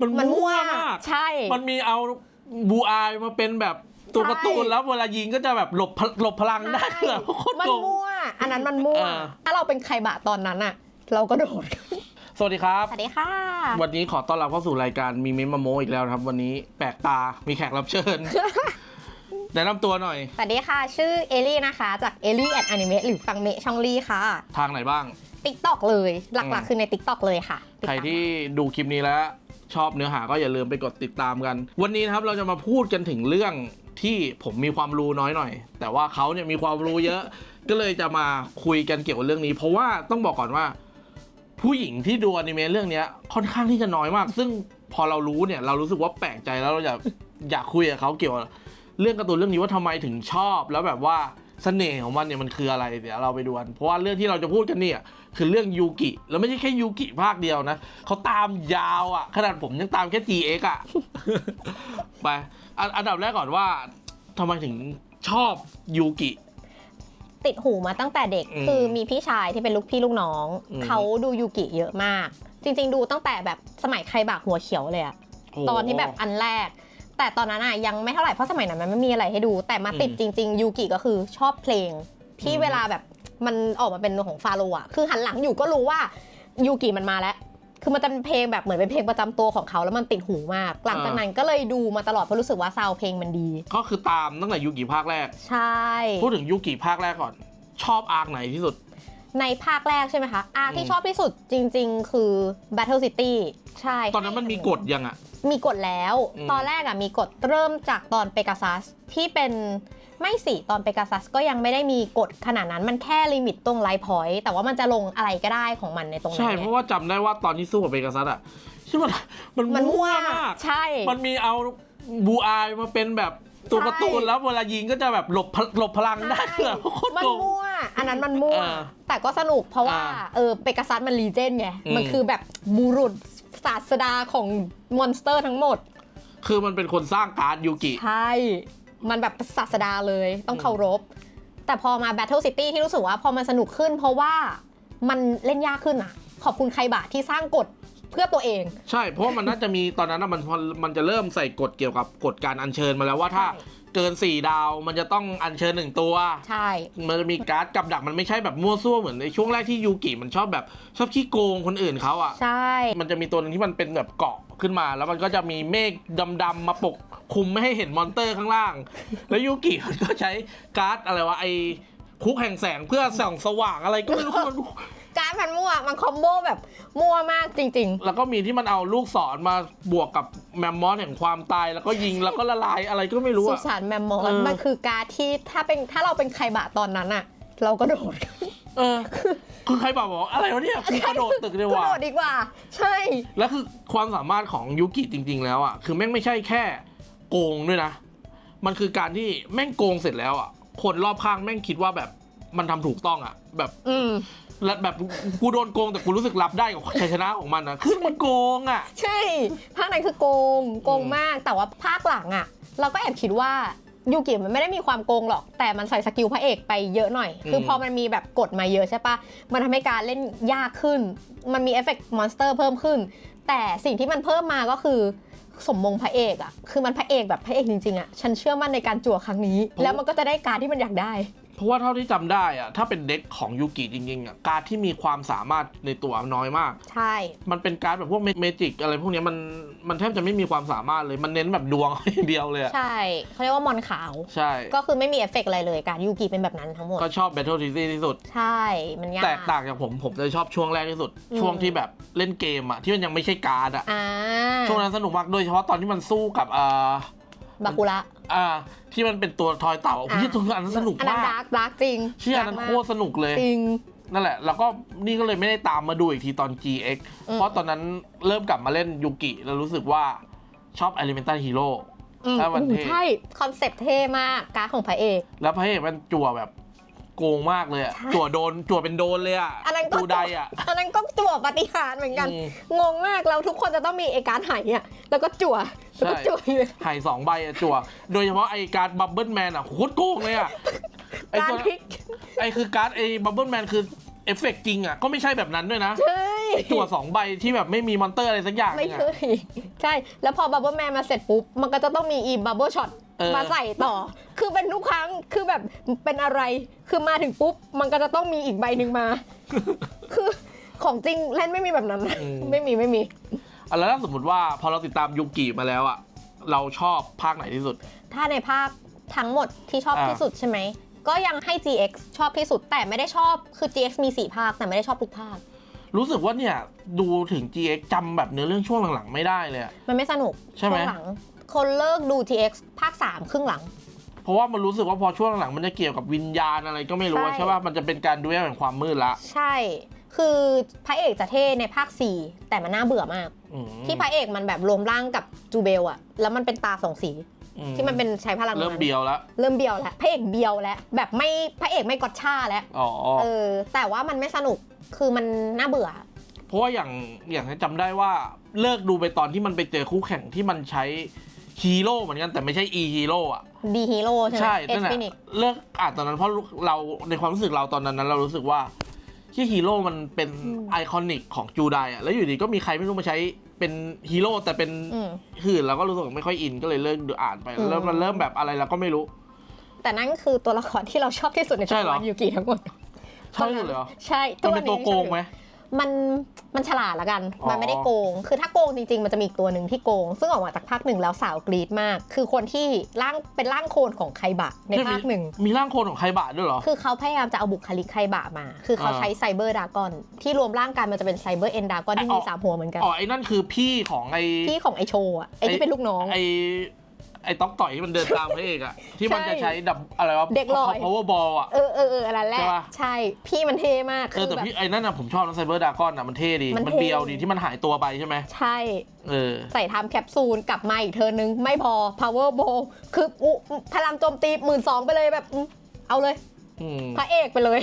มันมันมั่วมั่วมาก ใช่ มันมีเอาบูอายมาเป็นแบบตัวใช่การ์ตูนแล้วเวลายิงก็จะแบบหลบพลหลบพลังได้ใช่คือแบบโคตรมันโกง มั่ว อันนั้นมันมั่วเออถ้าเราเป็นใครบะตอนนั้นอะเราก็โดด สวัสดีครับ สวัสดีค่ะ วันนี้ขอต้อนรับเข้าสู่รายการมีเมนมาโมอีกแล้วนะครับ วันนี้แปลกตา มีแขกรับเชิญ แนะนำตัวหน่อย สวัสดีค่ะ ชื่อเอลี่นะคะ จากเอลี่แอดอนิเมะหรือฟังเมะช่องลี่ค่ะ ทางไหนบ้าง ติ๊กตอกเลย หลักอืมๆคือในติ๊กตอกเลยค่ะใครที่ดูคลิปนี้แล้ว ชอบเนื้อหาก็อย่าลืมไปกดติดตามกัน วันนี้นะครับเราจะมาพูดกันถึงเรื่องที่ผมมีความรู้น้อยหน่อย แต่ว่าเขาเนี่ยมีความรู้เยอะ ก็เลยจะมาคุยกันเกี่ยวกับเรื่องนี้ เพราะว่าต้องบอกก่อนว่า ผู้หญิงที่ดูอนิเมะเรื่องนี้ค่อนข้างที่จะน้อยมาก ซึ่งพอเรารู้เนี่ยเรารู้สึกว่าแปลกใจแล้วเราอยากอยากคุยกับเขาเกี่ยวกับเรื่องการ์ตูนเรื่องนี้ว่าทำไมถึงชอบแล้วแบบว่า เสน่ห์ของมันเนี่ยมันคืออะไรเดี๋ยวเราไปดูกันเพราะว่าเรื่องที่เราจะพูดกันเนี่ยคือเรื่องยูกิแล้วไม่ใช่แค่ยูกิภาคเดียวนะเขาตามยาวอะ่ะ ขนาดผมยังตามแค่ GX อะไปอันอันดับแรกก่อนว่าทำไมถึงชอบยูกิติดหูมาตั้งแต่เด็กอืมคือมีพี่ชายที่เป็นลูกพี่ลูกน้องอืมเขาดูยูกิเยอะมาก จริง ๆ ดูตั้งแต่แบบสมัยใครบากหัวเขียวเลยอะโอ้ตอนที่แบบอันแรก แต่ตอนนั้นอะยังไม่เท่าไหร่เพราะสมัยนั้นมันไม่มีอะไรให้ดู แต่มาติดอืจมริง ๆ ยูกิก็คือชอบเพลง ที่อืมเวลาแบบมันออกมาเป็นของฟาโรห์อะคือหันหลังอยู่ก็รู้ว่ายูกิมันมาแล้วคือมันจะเป็นเพลงแบบเหมือนเป็นเพลงประจำตัวของเขาแล้วมันติดหูมาก หลังจากนั้นก็เลยดูมาตลอดเพราะรู้สึกว่าซาวด์เพลงมันดี ก็คือตามตั้งแต่ยูกิภาคแรก ใช่ พูดถึงยูกิภาคแรกก่อน ชอบอาร์คไหนที่สุด ในภาคแรกใช่ไหมคะอาร์คอืที่มชอบที่สุดจริง ๆ คือ Battle City ใช่ตอนนั้นมันมีกฎยังอะมีกฎแล้ว อืม ตอนแรกอะมีกฎเริ่มจากตอนเปกาซัสที่เป็นไม่สิตอนเปกาซัสก็ยังไม่ได้มีกฎขนาดนั้นมันแค่ลิมิตตรงไลท์พอยต์แต่ว่ามันจะลงอะไรก็ได้ของมันในตรงนั้นใช่ไงเพราะว่าจำได้ว่าตอนที่สู้กับเบกัสซัสอะที่มันมันมันมั่มั่ววมาก ใช่ มันมีเอาบูอายมาเป็นแบบ ตัวการ์ตูนใช่แล้วเวลายิงก็จะแบบหลบพลหลบพลังได้ใช่คือแบบโคตรมันโกง มั่ว อันนั้นมันมั่ว เออแต่ก็สนุกเพราะว่า อ่าเออเปกาซัสมันรีเจนไง อืม มันคือแบบบุรุษศาสดาของมอนสเตอร์ทั้งหมด คือมันเป็นคนสร้างการ์ดยูกิ ใช่ มันแบบศาสดาเลยต้องเคารพ แต่พอมา Battle City ที่รู้สึกว่าพอมันสนุกขึ้น เพราะว่ามันเล่นยากขึ้นอะ ขอบคุณใครบะที่สร้างกฎ เพื่อตัวเอง ใช่ เพราะว่ามันน่าจะมีตอนนั้นน่ะมันมันจะเริ่มใส่กฎเกี่ยวกับกฎการอัญเชิญมาแล้วว่าถ้าใช่ เกิน 4 ดาวมันจะต้องอัญเชิญหนึ่งตัว ใช่ มันจะมีการ์ดกับดักมันไม่ใช่แบบมั่วซั่วเหมือนในช่วงแรกที่ยูกิมันชอบแบบชอบขี้โกงคนอื่นเขาอะ ใช่ มันจะมีตัวหนึงที่มันเป็นแบบเกาะขึ้นมา แล้วมันก็จะมีเมฆดำๆมาปกคลุมไม่ให้เห็นมอนเตอร์ข้างล่าง แล้วยูกิมันก็ใช้การ์ดอะไรวะไอคุกแห่งแสงเพื่อส่องสว่างอะไรก็ไม่รู้ มัน การดมันมั่ว มันคอมโบแบบมั่วมากจริง แล้วก็มีที่มันเอาลูกศรมาบวกกับแมมมอสแห่งความตายแล้วก็ยิงแล้วก็ละลายอะไรก็ไม่ๆรู้สุอะ สานแมมมอเอสอ มันคือการดที่ถ้าเป็นถ้าเราเป็นใครบะตอนนั้นอะเราก็โดดเออ คือใครบอกบอกอะไรวะเนี่ยคือกระโดดตึกเลยกระว่ะ โดดดีกว่า ใช่ แล้วคือความสามารถของยูกิจริง ๆ แล้วอะ คือแม่งไม่ใช่แค่โกงด้วยนะ มันคือการที่แม่งโกงเสร็จแล้วอะ คนรอบข้างแม่งคิดว่าแบบ มันทำถูกต้องอะ แบบอืม และแบบกูโดนโกงแต่กูรู้สึกรับได้กับชัยชนะของมันอะคือมันโกงอะ ใช่ ภาคนั้นคือโกง โกงอืมมาก แต่ว่าภาคหลังอะเราก็แอบคิดว่ายูกิมันไม่ได้มีความโกงหรอก แต่มันใส่สกิลพระเอกไปเยอะหน่อย คือพอมันมีแบบกดมาเยอะใช่ปะมันทำให้การเล่นยากขึ้น มันมีเอฟเฟกต์มอนสเตอร์เพิ่มขึ้น แต่สิ่งที่มันเพิ่มมาก็คือสมมงพระเอกอะคือมันพระเอกแบบพระเอกจริงๆอะฉันเชื่อมั่นในการจั่วครั้งนี้ผมแล้วมันก็จะได้การที่มันอยากได้เพ ราะว่าเท่าที่จำได้อะถ้าเป็นเด็กของยูกิจริงๆอะการดที่มีความสามารถในตัวน้อยมาก ใช่ มันเป็นการดแบบพวกเมจิกอะไรพวกเนี้ยมันมันแทบจะไม่มีความสามารถเลยมันเน้นแบบดวงอย่างเดียวเลยอะใช่เขาเรียกว่ามอนขาวใช่ก็คือไม่มีเอฟเฟกต์อะไรเลยการยูกิเป็นแบบนั้นทั้งหมดก็ชอบ Battle City ที่สุด ใช่ มันยากแตกต่างจากผมผมจะชอบช่วงแรกที่สุดอืมช่วงที่แบบเล่นเกมอะที่มันยังไม่ใช่การ์ดอะอ่าช่วงนั้นสนุกมากโดยเฉพาะตอนที่มันสู้กับอ่าบาคุระ อ่าที่มันเป็นตัวทอยเต่าอะที่ตัวอันนั้นสนุกอันนั้นมาดากร์กดาร์กจริงเชื่ออันนั้นดาร์กโคมากตรสนุกเลยจริง นั่นแหละ แล้วก็นี่ก็เลยไม่ได้ตามมาดูอีกทีตอน GX อืม เพราะตอนนั้นเริ่มกลับมาเล่นยูกิ แล้วรู้สึกว่าชอบ Elemental Hero อืมถ้ามันโอ้โหเท่ ใช่ คอนเซปต์เท่มาก การ์ดของพระเอก แล้วพระเอกมันจั่วแบบ โกงมากเลยอะใช่จั่วโดนจั่วเป็นโดนเลยอะอันนั้นก็ดูไดอะอันนั้นก็จั่วปาฏิหารย์เหมือนกัน อืม งงมากแล้วทุกคนจะต้องมีเอการ์ดไหอะแล้วก็จั่วแล้วก็ใช่ จั่วอยู่หายสองใบอะจั่ว โดยเฉพาะไอการบับเบิลแมนอะโคตรโกงเลยอะไอการตัวพลิกไอคือการ์ดไอบับเบิลแมนคือเอฟเฟกต์จริงอะก็ไม่ใช่แบบนั้นด้วยนะใช่ไอตัวสองใบที่แบบไม่มีมอนเตอร์อะไรสักอย่างไม่เนี่ย เคยใช่ แล้วพอบับเบิลแมนมาเสร็จปุ๊บ มันก็จะต้องมีอีบับเบิลช็อต เออ มาใส่ต่อ คือเป็นทุกครั้งคือแบบเป็นอะไร คือมาถึงปุ๊บ มันก็จะต้องมีอีกใบหนึ่งมา คือของจริงเล่นไม่มีแบบนั้นนะไม่มีไม่มี อะแล้วถ้าสมมติว่าพอเราติดตามยูกิมาแล้วอะเราชอบภาคไหนที่สุด ถ้าในภาคทั้งหมดที่ชอบอ่า ที่สุดใช่ไหม ก็ยังให้ GX ชอบที่สุดแต่ไม่ได้ชอบคือ GX มี 4 ภาคแต่ไม่ได้ชอบทุกภาค รู้สึกว่าเนี่ยดูถึง GX จำแบบเนื้อเรื่องช่วงหลังๆ ไม่ได้เลยอะ มันไม่สนุกใช่ไหมช่วงหลัง คนเลิกดู TX ภาค 3 ครึ่งหลัง เพราะว่ามันรู้สึกว่าพอช่วงหลังๆมันจะเกี่ยวกับวิญญาณอะไรก็ไม่รู้อะใช่ใช่ป่ะมันจะเป็นการดูแลแห่งความมืดละ ใช่ คือพระเอกจะเท่ในภาค 4 แต่มันน่าเบื่อมากอืมที่พระเอกมันแบบรวมร่างกับจูเบลอะแล้วมันเป็นตาสองสีอืที่มันเป็นใช้พลังเริ่มนั้นเบียวแล้วเริ่มเบียวแล้วพระเอกเบียวแล้วแบบไม่พระเอกไม่กอดช่าแล้วอ๋อเออแต่ว่ามันไม่สนุกคือมันน่าเบื่อ เพราะว่าอย่างอย่างที่จำได้ว่าเลิกดูไปตอนที่มันไปเจอคู่แข่งที่มันใช้ ฮีโร่เหมือนกันแต่ไม่ใช่อีฮีโร่อะดีฮีโร่ใช่ไหมใช่เอ็นั่กนแหละฟินิกเลิกอ่านตอนนั้นเพราะเราในความรู้สึกเราตอนนั้นนั้นเรารู้สึกว่าที่ฮีโร่มันเป็นไอคอนิกของจูไดอะแล้วอยู่ดีก็มีใครไม่รู้มาใช้เป็นฮีโร่แต่เป็นอืม หื่นเราก็รู้สึกไม่ค่อยอินก็เลยเลิกดูอ่านไปอืมเริ่มมันเริ่มแบบอะไรเราก็ไม่รู้ แต่นั่นคือตัวละครที่เราชอบที่สุดในใช่จักรเหรอ วาลยูกิทั้งหมดใช่เลยเหรอใช่มันเป็นตัวโกงไหม มันมันฉลาดละกัน อ๋อ มันไม่ได้โกง คือถ้าโกงจริงๆ มันจะมีอีกตัวหนึ่งที่โกง ซึ่งออกมาจากภาคหนึ่งแล้วสาวกรีดมาก คือคนที่ร่างเป็นร่างโคลนของไคบะในภาคหนึ่ง มีร่างโคลนของใครบาทด้วยเหรอ คือเขาพยายามจะเอาบุคลิกไคบะมา คือเขาอ่า ใช้ไซเบอร์ดากอน ที่รวมร่างกันมันจะเป็นไซเบอร์เอ็นดากอนที่มีอ๋อสามหัวเหมือนกัน อ๋อไอ้นั่นคือพี่ของไอ้ พี่ของไอโชว์อะไอที่เป็นลูกน้อง ไอ้ ไอ้ต๊อกต่อยที่มันเดินตามพระเอกอะที่มันใช่จะใช้ดับอะไรวะ เด็กลอย power ball อะ เออเออเอออันนั้นแหละใช่ปะ ใช่ พี่มันเท่มากเออแต่แบบ พี่ไอ้นั่นอะผมชอบนะไซเบอร์ดากอนอะมันเท่ดี มันมันเท่เบียวดีที่มันหายตัวไปใช่ไหมใช่ เออ ใส่ทำแคปซูลกลับมาอีกเทอนึง ไม่พอ power ball คืออุพลังโจมตีหมื่นสองไปเลยแบบอืมเอาเลย อืมพระเอกไปเลย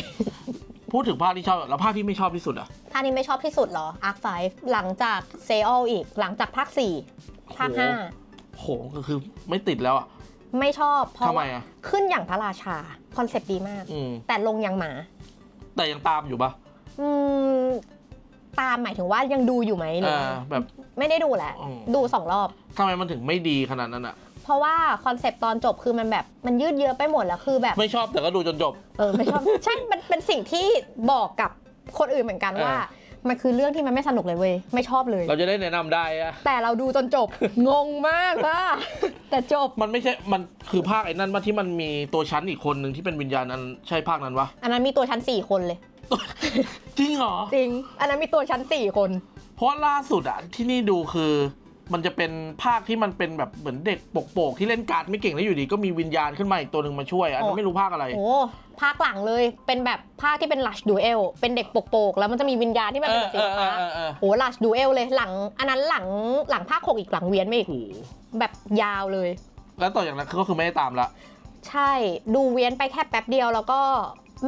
พูดถึงภาคที่ชอบแล้วภาคที่ไม่ชอบที่สุดอะ ภาคนี้ไม่ชอบที่สุดเหรอ Arc 5หลังจากเซอลอีกหลังจากภาค 4 ภาคโห โหก็คือไม่ติดแล้วอะ5ไม่ชอบเพราะทำไมว่าอะขึ้นอย่างพระราชา คอนเซปต์ดีมาก อืม แต่ลงอย่างหมา แต่ยังตามอยู่ปะอืม ตามหมายถึงว่ายังดูอยู่ไหมหเอรืออว่าแบบ ไม่ได้ดูแหละ อืม ดูสองรอบ ทำไมมันถึงไม่ดีขนาดนั้นอะเพราะว่าคอนเซปต์ตอนจบคือมันแบบมันยืดเยื้อไปหมดแล้วคือแบบ ไม่ชอบแต่ก็ดูจนจบ เออไม่ชอบ ใช่ มันเป็นสิ่งที่บอกกับคนอื่นเหมือนกันเออว่า มันคือเรื่องที่มันไม่สนุกเลยเว้ยไม่ชอบเลย เราจะได้แนะนำได้อะแต่เราดูจนจบ งงมากอะแต่จบ มันไม่ใช่ มันคือภาคไอ้นั่นว่าที่มันมีตัวชั้นอีกคนหนึ่งที่เป็นวิญญาณนั้นใช่ภาคนั้นวะ อันนั้นมีตัวชั้น4คนเลย จริงเหรอ จริง อันนั้นมีตัวชั้น4คน เพราะล่าสุดอะที่นี่ดูคือ มันจะเป็นภาคที่มันเป็นแบบเหมือนเด็กโปกๆที่เล่นการ์ดไม่เก่งแล้วอยู่ดีก็มีวิญญาณขึ้นมาอีกตัวหนึ่งมาช่วยอันนั้นโอ้ไม่รู้ภาคอะไร โอ้ภาคหลังเลยเป็นแบบภาคที่เป็นลัชดูเอลเป็นเด็กโปกๆแล้วมันจะมีวิญญาณที่มันเอเป็นอสีเออเอฟ้าอเออเออ โอ้ลัชดูเอลเลยหลัง อันนั้นหลังหลังภาคหกอีกหลังเวียนไม่อีกโอ้โหแบบยาวเลย แล้วต่อจากนั้นก็คือไม่ได้ตามละ ใช่ดูเวียนไปแค่แป๊บเดียวแล้วก็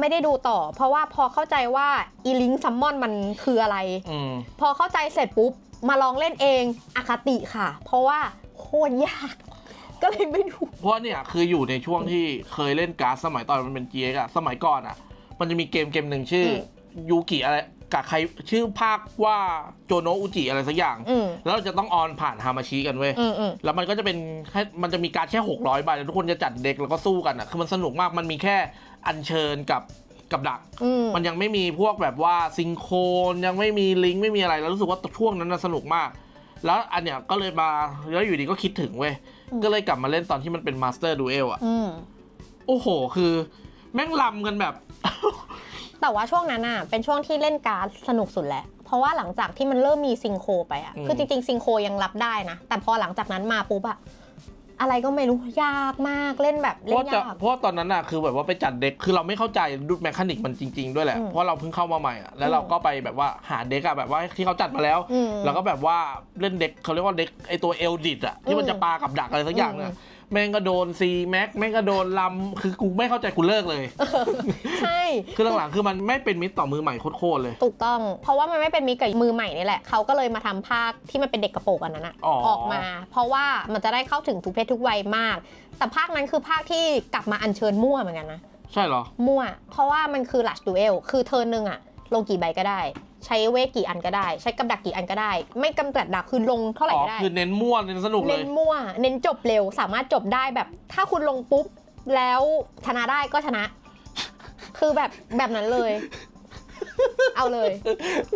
ไม่ได้ดูต่อ เพราะว่าพอเข้าใจว่าอีลิงซัมมอนมันคืออะไร อืม พอเข้าใจเสร็จปุ๊บ มาลองเล่นเองอคติค่ะ เพราะว่าโคตรยาก ก็เลยไม่ดูเพราะเนี่ยคืออยู่ในช่วงที่เคยเล่นการ์ดสมัยตอนมันเป็น GX อะสมัยก่อนอะมันจะมีเกมเกมหนึ่งชื่อยูกิอะไรกับใครชื่อภาคว่าโจโนอุจิอะไรสักอย่างอืมแล้วเราจะต้องออนผ่านฮามาชิกันเว้ยอืมอืมแล้วมันก็จะเป็นแค่มันจะมีการดแค่600ใบแล้วทุกคนจะจัดเด็กแล้วก็สู้กันอะคือมันสนุกมากมันมีแค่อัญเชิญกับ กับดัก อืม มันยังไม่มีพวกแบบว่าซิงโครนยังไม่มีลิงก์ไม่มีอะไรแล้วรู้สึกว่าช่วงนั้นน่ะสนุกมาก แล้วอันเนี้ยก็เลยมาแล้วอยู่ดีก็คิดถึงเว้ยก็เลยกลับมาเล่นตอนที่มันเป็นมาสเตอร์ดูเอลอะ อืม โอ้โห คือ แม่งลำกันแบบ แต่ว่าช่วงนั้นอะเป็นช่วงที่เล่นการ์ดสนุกสุดแหละ เพราะว่าหลังจากที่มันเริ่มมีซิงโครไปอะ อืม คือจริงๆ ซิงโครยังรับได้นะ แต่พอหลังจากนั้นมาปุ๊บอะ อะไรก็ไม่รู้ยากมากเล่นแบบเพเล่ราะนจะยาก เพราะว่าตอนนั้นน่ะคือแบบว่าไปจัดเด็กคือเราไม่เข้าใจดูแมคานิกมันจริง ๆ ด้วยแหละอืมเพราะเราเพิ่งเข้ามาใหม่อะแล้วอืมเราก็ไปแบบว่าหาเด็กอะแบบว่าที่เขาจัดมาแล้วอืมแล้วก็แบบว่าเล่นเด็กเขาเรียกว่าเด็กไอตัวเอลดิดอะที่มันอืมจะปากับดักอะไรสักอย่างเนี่ยอืม แม่งก็โดนซีแม็กแม่งก็โดนลำคือกูไม่เข้าใจกูเลิกเลย ใช่ คือหลังๆคือมันไม่เป็นมิตรต่อมือใหม่โคตรๆเลย ถูกต้อง เพราะว่ามันไม่เป็นมิตรกับมือใหม่นี่แหละเขาก็เลยมาทำภาคที่มันเป็นเด็กกระโปรงอันนั้นอะอ๋อ ออกมา เพราะว่ามันจะได้เข้าถึงทุกเพศทุกวัยมาก แต่ภาคนั้นคือภาคที่กลับมาอัญเชิญมั่วเหมือนกันนะ ใช่เหรอ มั่ว เพราะว่ามันคือลัชดูเอล คือเธอหนึ่งอะลงกี่ใบก็ได้ ใช้เวทกี่อันก็ได้ ใช้กับดักกี่อันก็ได้ ไม่กำจัดดักคือลงเท่าไหร่อ๋อก็ได้ คือเน้นมั่วเน้นสนุกเลเน้ย นมั่ว เน้นจบเร็ว สามารถจบได้แบบ ถ้าคุณลงปุ๊บ แล้วชนะได้ก็ชนะ คือแบบแบบนั้นเลย เอาเลย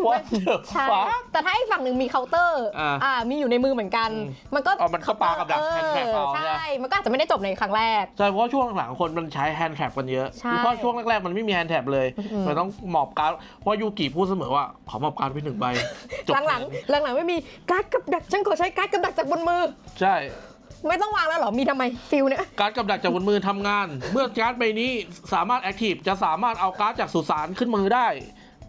What the ใช่ fuck แต่ถ้าอีกฝั่งหนึ่งมีเคาน์เตอร์อ่าอ่ามีอยู่ในมือเหมือนกันอืมมันก็อ๋อมันก็ปากับดักเออ hand trap เอาใช่ใช่มันก็อาจจะไม่ได้จบในครั้งแรกใช่เพราะว่าช่วงหลังๆคนมันใช้แฮนด์แท็บกันเยอะใช่เพราะช่วงแรกๆมันไม่มีแฮนด์แท็บเลยอืมมันต้องหมอบการ์ดเพราะยูกิพูดเสมอว่าขอหมอบการ์ดไปหนึ่งใบจบหลังๆหลังๆไม่มีการ์ดกับดักฉันขอใช้การ์ดกับดักจากบนมือ ใช่ไม่ต้องวางแล้วเหรอ มีทำไมฟิลเนี่ย การ์ดกับดักจากบนมือทำงาน เมื่อการ์ดใบนี้สามารถแอคทีฟจะสามารถเอาการ์ดจากสุสานขึ้นมือได้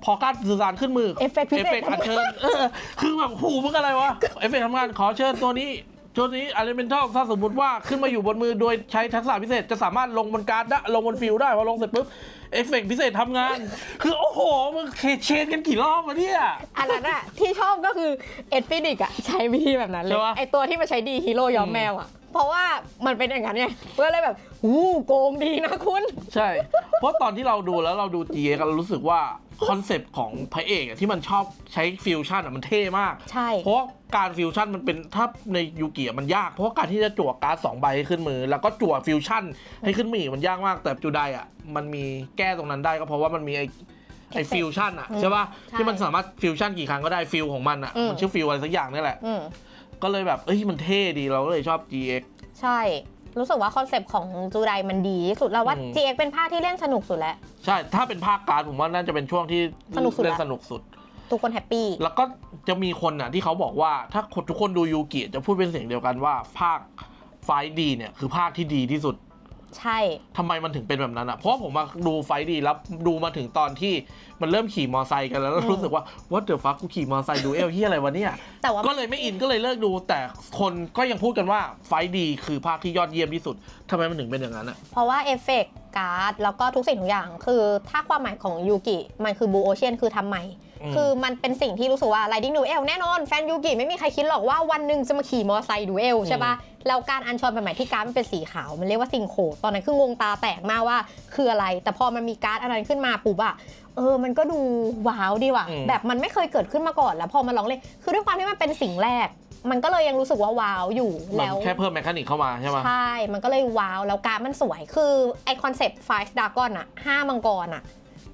พอการ์ดสุสานขึ้นมือเอฟเฟกต์พิเอฟเศเฟษกต์อัญเชิญเออคือแบบหูมึงอะไรวะ เอฟเฟกต์ทำงานขอเชิญตัวนี้ตัวนี้อ l เลเมนทัลถ้าสมมติว่าขึ้นมาอยู่บนมือโดยใช้ทักษะพิเศษจะสามารถลงบนการ์ดได้ลงบนฟิลได้พอลงเสร็จปุ๊บเอฟเฟกต์พิเศษทำงาน คือโอ้โหมึงเคเชนกันกี่รอบวะเนี่ย อันนั้นอะที่ชอบก็คือเอ็ดฟินิกอะใช้วิธีแบบนั้นเลใช่ยปะ ไอตัวที่มันใช้ดีฮีโร่ย้อมอืมแมวอะ เพราะว่ามันเป็นอย่างนั้นไงก็เลยแบบอู้โกงดีนะคุณ ใช่ เพราะตอนที่เราดูแล้วเราดู g กันเรารู้สึกว่าคอนเซปต์ของพระเอกอะที่มันชอบใช้ฟิวชั่นอะมันเท่มาก ใช่ เพราะว่าการฟิวชั่นมันเป็นถ้าในยูกิอะมันยาก เพราะว่าการที่จะจั่วการ์ดสองใบให้ขึ้นมือ แล้วก็จั่วฟิวชั่นให้ขึ้นมืออีกมันยากมาก แต่จูไดอะมันมีแก้ตรงนั้นได้ก็เพราะว่ามันมีไอไอฟิวชั่นอะใช่ป่ะที่มันสามารถฟิวชั่นกี่ครั้งก็ได้ฟิลของมันอะมันชื่อฟิลอะไรสักอย่างนี่แหละ อืม ก็เลยแบบ เอ้ย มันเท่ดี เราก็เลยชอบ GX ใช่ รู้สึกว่าคอนเซปต์ของจูไดมันดีที่สุดแล้วว่า อืม GX เป็นภาคที่เล่นสนุกสุดแล้ว ใช่ ถ้าเป็นภาคการ์ดผมว่าน่าจะเป็นช่วงที่สนุกสุดละ เล่นสนุกสุด ทุกคนแฮปปี้ แล้วก็จะมีคนน่ะที่เขาบอกว่าถ้าคนทุกคนดูยูกิจะพูดเป็นเสียงเดียวกันว่าภาคไฟดีเนี่ย คือภาคที่ดีที่สุด ใช่ ทำไมมันถึงเป็นแบบนั้นอะ เพราะว่าผมมาดูไฟดีแล้วดูมาถึงตอนที่มันเริ่มขี่มอไซค์กันแล้วแล้วรู้สึกว่า what the fuck กูขี่มอไซค์ดูเอลที่อะไรวะเนี่ย แต่ว่าก็เลยไม่อินก็เลยเลิกดู แต่คนก็ยังพูดกันว่าไฟดีคือภาคที่ยอดเยี่ยมที่สุดทำไมมันถึงเป็นอย่างนั้นอะ เพราะว่าเอฟเฟกต์การ์ดแล้วก็ทุกสิ่งทุกอย่าง คือถ้าความหมายของยูกิมันคือบูโอเชียนคือทำใหม่อืม คือมันเป็นสิ่งที่รู้สึกว่า Riding Duel แน่นอนแฟนยูกิไม่มีใครคิดหรอกว่าวันหนึ่งจะมาขี่มอเตอร์ไซค์ดูเอลใช่ปะแล้วการอัญเชอนใหม่ๆที่การ์ดมันเป็นสีขาวมันเรียกว่าซิงโคตอนนั้นคืองงตาแตกมากว่าคืออะไร แต่พอมันมีการ์ดอันนั้นขึ้นมาปุ๊บอะเออ มันก็ดูว้าวดีว่ะอืมแบบมันไม่เคยเกิดขึ้นมาก่อน แล้วพอมาลองเล่น คือด้วยความที่มันเป็นสิ่งแรก มันก็เลยยังรู้สึกว่าว้าวอยู่มันแล้ว แค่เพิ่มแมคานิกเข้ามาใช่ไหมใช่ มันก็เลยว้าว แล้วการ์ดมันสวย คือไอคอนเซปต์ five dragon อะห้ามังกรอะ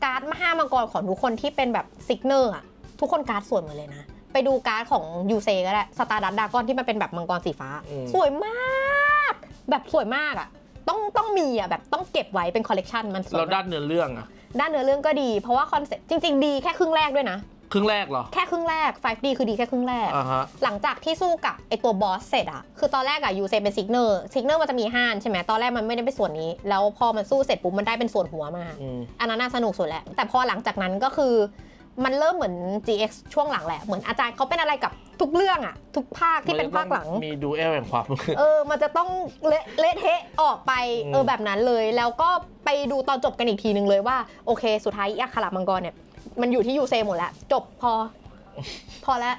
การ์ดมาห้ามังกรของทุกคนที่เป็นแบบซิกเนอร์อะทุกคนการ์ดสวยหมดเลยนะ ไปดูการ์ดของยูเซก็ได้สตาร์ดัตดากอนที่มันเป็นแบบมังกรสีฟ้า อืม สวยมาก แบบสวยมากอะต้องต้องมีอะแบบต้องเก็บไว้เป็นคอลเลกชันมันสวยแล้วมาก ด้านเนื้อเรื่องอะ ด้านเนื้อเรื่องก็ดี เพราะว่าคอนเซปต์จริง ๆ ดีแค่ครึ่งแรกด้วยนะ ครึ่งแรกเหรอ แค่ครึ่งแรก 5D คือดีแค่ครึ่งแรก อ่าฮะ หลังจากที่สู้กับไอตัวบอสเสร็จอะคือตอนแรกอะยูเซเป็นซิกเนอร์ซิกเนอร์มันจะมีห้านใช่ไหมตอนแรกมันไม่ได้เป็นส่วนนี้ แล้วพอมันสู้เสร็จปุ๊บมันได้เป็นส่วนหัวมา อืม อันนั้นน่าสนุกสุดแหละ แต่พอหลังจากนั้นก็คือ มันเริ่มเหมือน GX ช่วงหลังแหละ เหมือนอาจารย์เขาเป็นอะไรกับทุกเรื่องอะทุกภาคที่เป็นภาคหลังมีดูเอลแห่งความ เออ มันจะต้องเละเละเทะออกไป อืม เออแบบนั้นเลย แล้วก็ไปดูตอนจบกันอีกทีนึงเลยว่า โอเค สุดท้ายอัครามังกรเนี่ย มันอยู่ที่ยูเซหมดแล้ว จบพอ พอแล้ว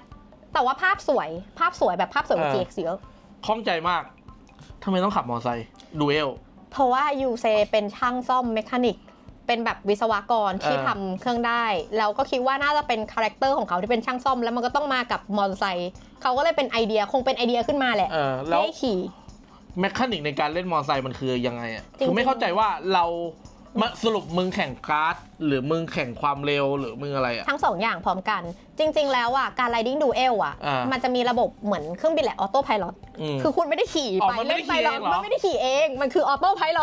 แต่ว่าภาพสวยภาพสวยแบบภาพสวยกว่า GX เยอะข้องใจมากทำไมต้องขับมอไซค์ดูเอลเพราะว่ายูเซเป็นช่างซ่อมเมคานิกเป็นแบบวิศวกรที่เออทำเครื่องได้ แล้วก็คิดว่าน่าจะเป็นคาแรคเตอร์ของเขาที่เป็นช่างซ่อม แล้วมันก็ต้องมากับมอเตอร์ไซค์เขาก็เลยเป็นไอเดียคงเป็นไอเดียขึ้นมาแหละเออแล้วให้ขี่แมคานิกในการเล่นมอไซค์มันคือยังไงอะจริงๆคือไม่เข้าใจว่าเรามาสรุปมึงแข่งการ์ดหรือมึงแข่งความเร็วหรือมึงอะไรอ่ะ ทั้งสองอย่างพร้อมกัน จริง ๆ แล้วอ่ะการ riding duel อ่ะ อ่ามั มันจะมีระบบเหมือนเครื่องบินแหละออโต้พายロ อืม คือคุณไม่ได้ขี่ อ๋อ ไป มันไม่ได้ เล่น ขี่ ไป เองเหรอ มันไม่ได้ขี่เอง มันคือออโต้พายロ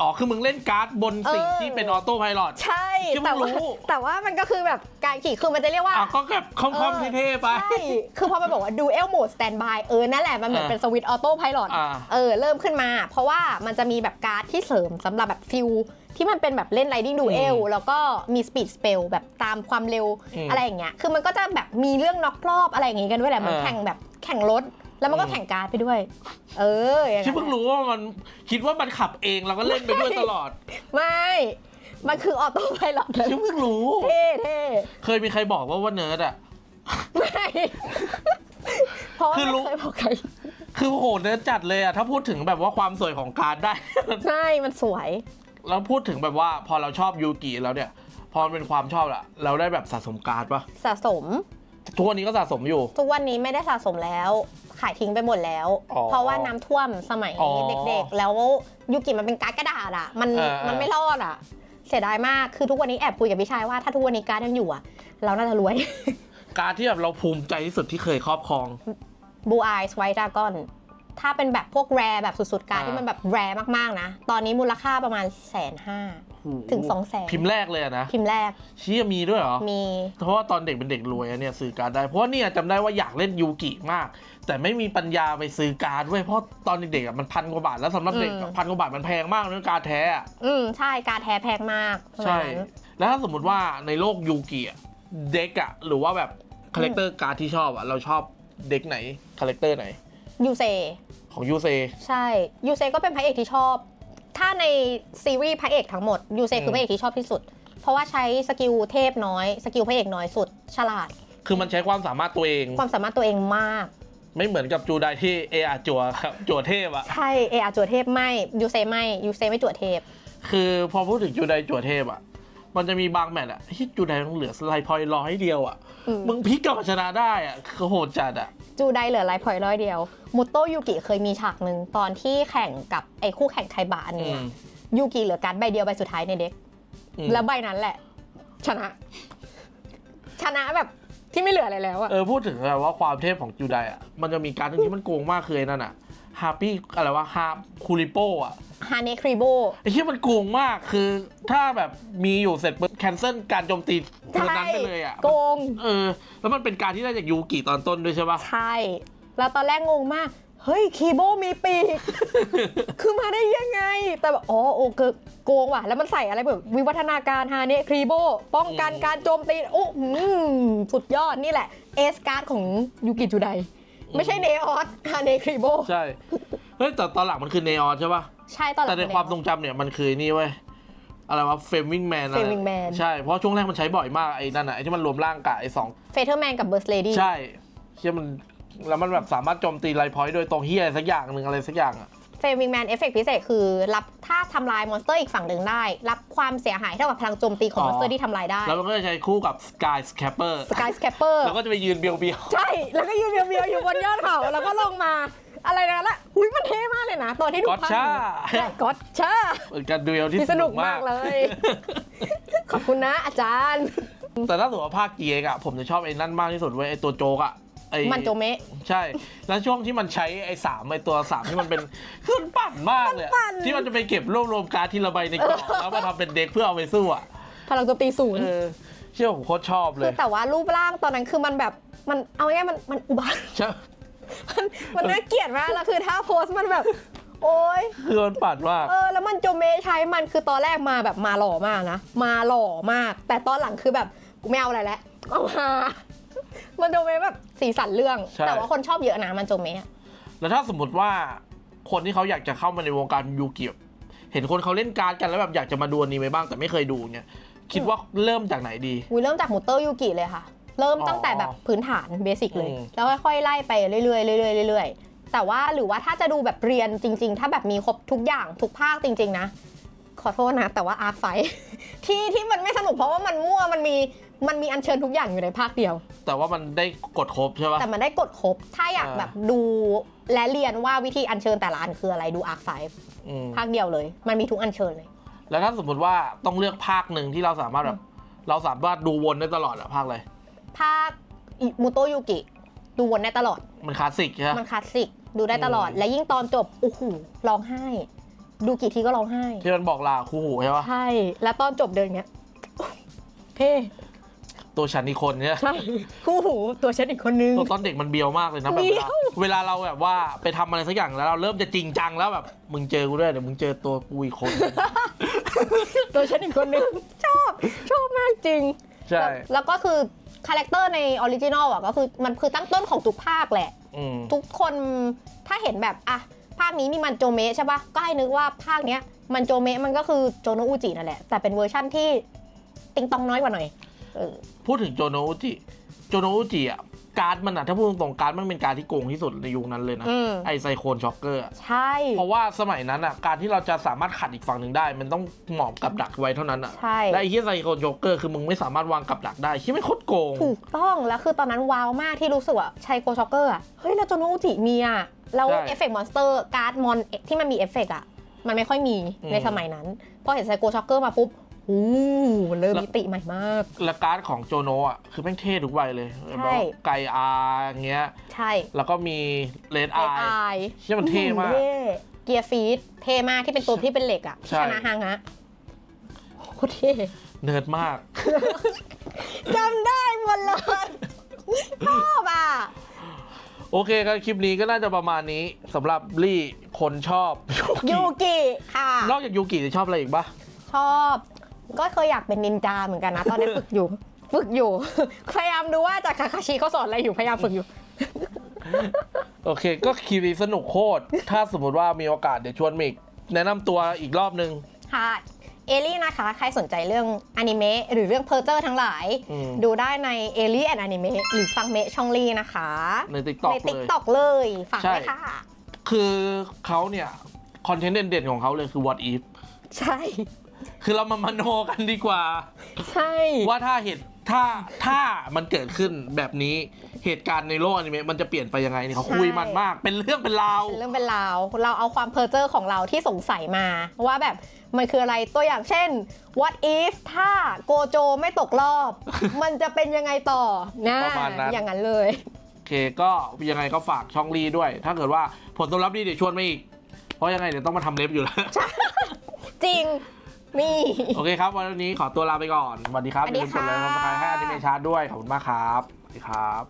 อ๋อ คือมึงเล่นการ์ดบนสิ่ง เออ ที่เป็นออโต้ไพลอต ใช่ ที่มึง แต่ว่า รู้ แต่ว่ามันก็คือแบบการขี่คือมันจะเรียกว่า อ่ะก็แบบคอมๆเท่ๆไป ใช่ คือพอมันบอกว่า dual mode standby เออ นั่นแหละ มันเหมือน อ่า เป็นสวิตช์ออโต้พายロ อ่า เออ เริ่มขึ้นมา เพราะว่ามันจะมีแบบการ์ดที่เสริมสำหรับแบบฟิลที่มันเป็นแบบเล่น riding duel แล้วก็ มี speed spell แบบตามความเร็วอืม อะไรอย่างเงี้ยคือมันก็จะแบบมีเรื่องน็อกรอบอะไรอย่างงี้กันด้วยแหละเหมันเออแข่งแบบแข่งรถ แล้วมันก็อืมแข่งการ์ดไปด้วย เอออย่างที่นั้นเพิ่งรู้ว่ามันคิดว่ามันขับเองแล้วก็เล่นไปด้วยตลอดไม่ มันคือออโต้พายロเลยที่เพิ่งรู้ เท่เท่เคยมีใครบอกว่าว่าเนิร์ดอะไม่ เพราะว่าคือรู้ ไม่เคยบอกใครคือโหเนิร์ดจัดเลยอะถ้าพูดถึงแบบว่าความสวยของการ์ดได้ ใช่ มันสวย แล้วพูดถึงแบบว่าพอเราชอบยูกิแล้วเนี่ย พอมันเป็นความชอบอะเราได้แบบสะสมการ์ดปะสะสม ทุกวันนี้ก็สะสมอยู่ ทุกวันนี้ไม่ได้สะสมแล้ว ขายทิ้งไปหมดแล้ว อ๋อเพราะว่าน้ำท่วมสมัยอ๋อเด็กๆ แล้วยูกิมันเป็นการ์ดกระดาษอะ มันเออเออ มันไม่รอดอะ เสียดายมากคือทุกวันนี้แอบคุยกับพี่ชายว่าถ้าทุกวันนี้การ์ดยังอยู่อะ เราน่าจะรวย การ์ดที่แบบเราภูมิใจที่สุดที่เคยครอบครอง บูไอส์ไวท์ดากอน ถ้าเป็นแบบพวกแรแบบสุดๆการ์ดอ่าที่มันแบบแรมากๆนะ ตอนนี้มูลค่าประมาณแสนห้าถึง200,000พิมพ์แรกเลยอะนะพิมพ์แรกเชี่ยมีด้วยเหรอ มี เพราะว่าตอนเด็กเป็นเด็กรวยอะเนี่ยซื้อการ์ดได้ เพราะว่าเนี่ยจำได้ว่าอยากเล่นยูกิมาก แต่ไม่มีปัญญาไปซื้อการ์ดด้วยเพราะตอนเด็กๆอะมันพันกว่าบาทแล้วสำหรับเด็กอะอืม พันกว่าบาทมันแพงมากนะการ์ดแท้อะอืมใช่การ์ดแท้แพงมากสมัใช่ยนั้น แล้วถ้าสมมติว่าในโลกยูกิอะเด็กอะหรือว่าแบบคาแรคเตอร์การ์ดที่ชอบอะเราชอบเด็กไหนคาแรคเตอร์ไหน ยูเซของยูเซใช่ยูเซก็เป็นพระเอกที่ชอบ ถ้าในซีรีส์พระเอกทั้งหมดยูเซอืมคือพระเอกที่ชอบที่สุด เพราะว่าใช้สกิลเทพน้อย สกิลพระเอกน้อยสุด ฉลาด คือมันใช้ความสามารถตัวเอง ความสามารถตัวเองมาก ไม่เหมือนกับจูไดที่เออาจัวครับจัวเทพอะใช่เออาจัวเทพไม่ยูเซไม่ยูเซไม่จัวเทพ คือพอพูดถึงจูไดจัวเทพอะมันจะมีบางแมตช์อะที่จูไดต้องเหลือสไลด์พอยต์ร้อยเดียวอะอืมมึงพลิกกลับมาชนะได้อะคือโหดจัดอะ จูไดเหลือไลฟ์พอยต์ร้อยเดียว มุโตะยูกิเคยมีฉากหนึ่งตอนที่แข่งกับไอ้คู่แข่งไคบะอันอืเนี้ยมยูกิเหลือการ์ดใบเดียวใบสุดท้ายในเด็กอืมแล้วใบนั้นแหละ ชนะ ชนะแบบที่ไม่เหลืออะไรแล้วอะเออพูดถึงแบบว่าความเทพของจูไดอะมันจะมีการดหนึงที่มันโกงมากคือไอ้นั่นอะ ฮาปี้อะไรวะฮาคูริโปอะฮาเนคริโบไอ้ที่มันโกงมากคือถ้าแบบมีอยู่เสร็จปุ๊บแคนเซิลการโจมตีเท่านั้นไปเลยอะโกงเออ แล้วมันเป็นการที่ได้จากยูกิตอนต้นด้วยใช่ปะใช่ แล้วตอนแรกงงมาก เฮ้ยคีโบมีปีกคือมาได้ยังไง แต่แบบอ๋อโอเกโกงว่ะ แล้วมันใส่อะไรแบบวิวัฒนาการฮาเนครีโบป้องกันการโจมตีโอ้หืมสุดยอดนี่แหละเอสการ์ดของยูกิจูได ไม่ใช่เนออสฮาเนครีโบใช่ เฮ้ยแต่ตอนหลังมันคือเนออนใช่ปะใช่ตอนหลัแต่งในความทรงจำเนี่ยมันคือนี่เว้ย อะไรวะเฟมวิงแมน Flaming Man ใช่ เพราะช่วงแรกมันใช้บ่อยมากไอ้นั่นอะไอ้ที่มันรวมร่างกับไอ้สอง เฟเธอร์แมนกับเบิร์สเลดี้ใช่เชี่ยมัน แล้วมันแบบสามารถโจมตีไลท์พอยต์โดยตรงเฮียอะไรสักอย่างหนึ่งอะไรสักอย่างอะ เฟมิงแมนเอฟเฟกพิเศษคือ รับถ้าทำลายมอนสเตอร์อีกฝั่งหนึ่งได้ รับความเสียหายเท่ากับพลังโจมตีของมอนสเตอร์ที่ทำลายได้แล้วมันก็จะใช้คู่กับสกายสแคปเปอร์สกายสแคปเปอร์แล้วก็จะไปยืนเบียวเบียวใช่ แล้วก็ยืนเบียวๆอยู่บนยอดเขาแล้วก็ลงมาอะไรนะละอุ้ยมันเท่มากเลยนะตอนที่ดูกอตชาใช่กอตชาเป็นการดูเอลที่ที่สนุกมากเลย ขอบคุณนะอาจารย์ แต่ถ้าสมมติว่าภาคเกียร์อะผมจะชอบไอ้นั่นมากที่สุดเว้ยไอ้ตัวโจกอะ ไอ้มันโจเมะ ใช่ แล้วช่วงที่มันใช้ไอ้สามไอ้ตัวสามที่มันเป็น คือมันปั่นมากเลยอะมันปั่น ที่มันจะไปเก็บรวบรวมการ์ดทีละใบในกล่องแล้วมาทำเป็นเด็กเพื่อเอาไปสู้อะพลังโจมตีศูนย์เออเชื่อผมโคตรชอบเลคือยแต่ว่ารูปร่างตอนนั้นคือมันแบบมันเอาง่ายๆมันมันอุบาท ใช่มันมันน่าเกลียดมากแล้วคือถ้าโพสต์มันแบบ โอ๊ย คือมันปั่นมาก เออ แล้วมันโจเมใช้มันคือตอนแรกมาแบบมาหล่อมากนะ มาหล่อมาก แต่ตอนหลังคือแบบ กูไม่เอาอะไรแล้วเอามา มันโจเมแบบสีสันเรื่อง ใช่ แต่ว่าคนชอบเยอะนะมันโจเมะแล้วถ้าสมมติว่าคนที่เขาอยากจะเข้ามาในวงการยูเกียเห็นคนเขาเล่นการ์ดกันแล้วแบบอยากจะมาดูอันนี้ไหมบ้างแต่ไม่เคยดูเนี่ยคิดว่าเริ่มจากไหนดีวิเริ่มจากมูเตอร์ยูกิเลยค่ะ เริ่มตั้งแต่แบบพื้นฐานเบสิกเลย อืม แล้วค่อยๆไล่ไปเรื่อยๆเรื่อยๆเรื่อยๆแต่ว่าหรือว่าถ้าจะดูแบบเรียนจริง ๆ ถ้าแบบมีครบทุกอย่างทุกภาคจริง ๆ นะ ขอโทษนะ แต่ว่าอาร์คไฟ ที่ที่มันไม่สนุกเพราะว่ามันมั่วมันมี มันมีอัญเชิญทุกอย่างอยู่ในภาคเดียว แต่ว่ามันได้กดครบใช่ปะ แต่มันได้กดครบ ถ้าอยากอ่า แบบดูและเรียนว่าวิธีอัญเชิญแต่ละอันคืออะไรดูอาร์คไฟอืมภาคเดียวเลย มันมีทุกอัญเชิญเลย แล้วถ้าสมมติว่าต้องเลือกภาคหนึ่งที่เราสามารถแบบ เราสามารถดูวนได้ตลอดอะภาคอะไรภาคมูโตยูกิ ดูวนได้ตลอด มันคลาสสิกใช่ไหมมันคลาสสิก ดูได้ตลอด อืม และยิ่งตอนจบโอ้โหร้องไห้ ดูกี่ทีก็ร้องไห้ ที่มันบอกลาคู่หูใช่ปะ ใช่ แล้วตอนจบเดินอย่างเงี้ย เท่ ตัวฉันอีกคนเนี่ยใช่คู่หูตัวฉันอีกคนนึง ตัวตอนเด็กมันเบียวมากเลยนะแบบเบี้เวยวลาเวลาเราแบบว่าไปทำอะไรสักอย่างแล้วเราเริ่มจะจริงจังแล้วแบบมึงเจอกูด้วยเดี๋ยวมึงเจอตัวกูอีกคน ตัวฉันอีกคนนึง ชอบ ชอบมากจริง ใช่ แล้วแล้วก็คือคาแรคเตอร์ในออริจินอลอะก็คือมันคือตั้งต้นของทุกภาคแหละ อืมทุกคนถ้าเห็นแบบอะภาคนี้มีมันโจเมะใช่ปะก็ให้นึกว่าภาคเนี้ยมันโจเมะมันก็คือโจโนอุจินั่นแหละ แต่เป็นเวอร์ชั่นที่ติงตองน้อยกว่าหน่อยเออ พูดถึงโจโนอุจิโจโนอุจิอะการ์ดมันอะถ้าพูดตรงๆการ์ดมันเป็นการ์ดที่โกงที่สุดในยุคนั้นเลยนะ อืม ไอไซโคนช็อกเกอร์ใช่ เพราะว่าสมัยนั้นอะการที่เราจะสามารถขัดอีกฝั่งหนึ่งได้ มันต้องหมอบกับดักไว้เท่านั้นอะใช่ และไอ้ที่ไซโคนช็อกเกอร์คือมึงไม่สามารถวางกับดักได้ที่ไม่โคตรโกง ถูกต้องแล้วคือตอนนั้นว้าวมากที่รู้สึกว่าชัยโกช็อกเกอร์อะเฮ้ยแล้วโจโนอุจิมีอะแล้วใช่เอฟเฟกต์มอนสเตอร์การ์ดมอนที่มันมีเอฟเฟกต์อะมันไม่ค่อยมีอืม ในสมัยนั้น พอเห็นไซโกช็อกเกอร์มาปุ๊บ อู้เริ่มมิติใหม่มาก และการ์ดของโจโนะอะคือแม่งเท่ทุกใบเลยใช่แบบไกอาอย่างเงี้ย ใช่ แล้วก็มีเลดเออาไอยเชี่ยมันเท่มาก เกียร์ฟีดเท่มากที่เป็นตัวที่เป็นเหล็กอะใช่ที่ชนะฮางะโคตรเท่เนิร์ดมากจำได้หมดเลยชอบอะโอเคครับคลิปนี้ก็น่าจะประมาณนี้สำหรับลี่คนชอบยูยูกิกิค่ะ นอกจากยูกิจะชอบอะไรอีกปะชอบ ก็เคยอยากเป็นนินจาเหมือนกันนะ ตอนนี้ฝึกอยู่ ฝึกอยู่ พยายามดูว่าจากคาคาชิเขาสอนอะไรอยู่ พยายามฝึกอยู่ โอเค ก็คลิปนี้สนุกโคตร ถ้าสมมติว่ามีโอกาสเดี๋ยวชวนมิก แนะนำตัวอีกรอบนึง ค่ะ เอลี่นะคะ ใครสนใจเรื่องอนิเมะหรือเรื่องเพอร์เจอร์ทั้งหลาย อืม ดูได้ในเอลี่แอนอนิเมะหรือฟังเมะช่องลี่นะคะ ในติ๊กต็อกในเลติ๊กย ต็อกเลยฝากใช่ ด้วยค่ะ คือเขาเนี่ย คอนเทนต์เด่นๆของเขาเลยคือ what if ใช่ คือเรามามโนกันดีกว่า ใช่ ว่าถ้าเหตุถ้าถ้ามันเกิดขึ้นแบบนี้เหตุการณ์ในโลกอนิเมะมันจะเปลี่ยนไปยังไงนี่เขาคุยมันมาก เป็นเรื่องเป็นราวเป็นเรื่องเป็นราว เราเอาความเพอร์เจอร์ของเราที่สงสัยมาว่าแบบมันคืออะไรตัวอย่างเช่น what if ถ้าโกโจไม่ตกรอบ มันจะเป็นยังไงต่อนะประมาณนั้น อย่างนั้นเลย โอเคก็ยังไงก็ฝากช่องรีด้วย ถ้าเกิดว่าผลตอบรับดีเดี๋ยวชวนมาอีก เพราะยังไงเดี๋ยวต้องมาทำเล็บอยู่แล้วจริง นี่ โอเคครับ วันนี้ขอตัวลาไปก่อนสวัสดีครับสวัอสดีย่าลืมกดไลค์ค่ะกดซับสไครต์ให้อนิเมชาร์ดด้วย ขอบคุณมากครับ สวัสดีครับ